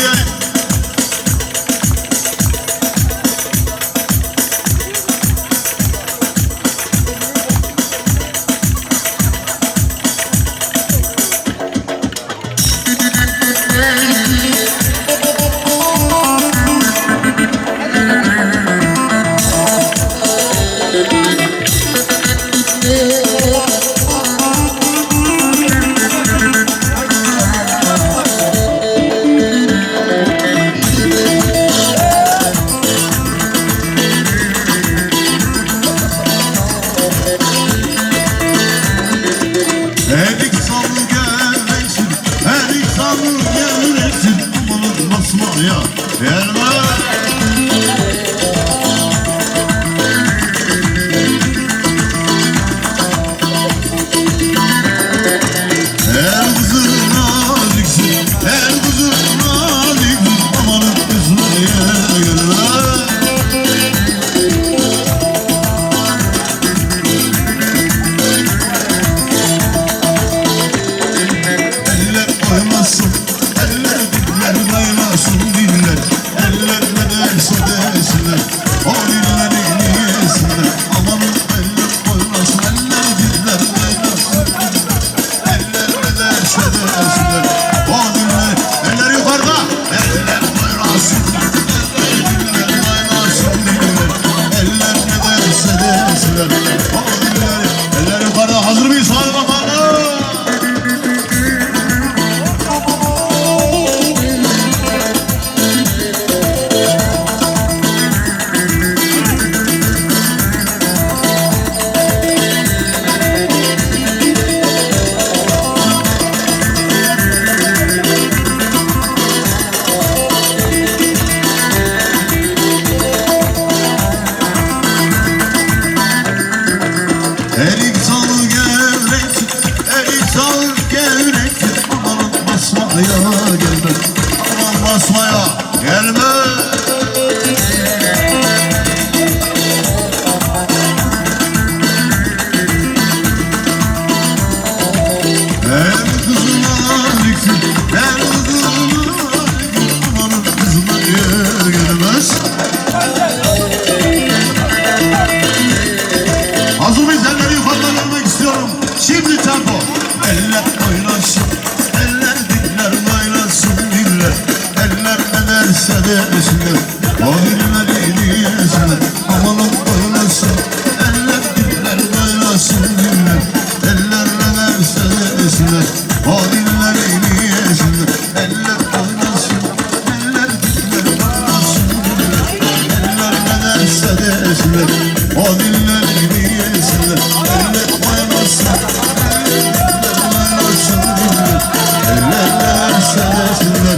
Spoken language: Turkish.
Yeah. Elik salı geleceksin Amanın basmaya gelme kaymasın diller Erik salı gevrek, erik salı gevrek. Aman basmaya gelme, aman basmaya gelme senesine Kadirine deliyesine Aman oynasın. Eller diller oynasın diller Ellerle ver senesine Kadirine deliyesine Eller oynasın. Eller diller oynasın diller Ellerle ver senesine Kadirine deliyesine Eller oynasın. Eller diller oynasın diller Ellerle ver senesine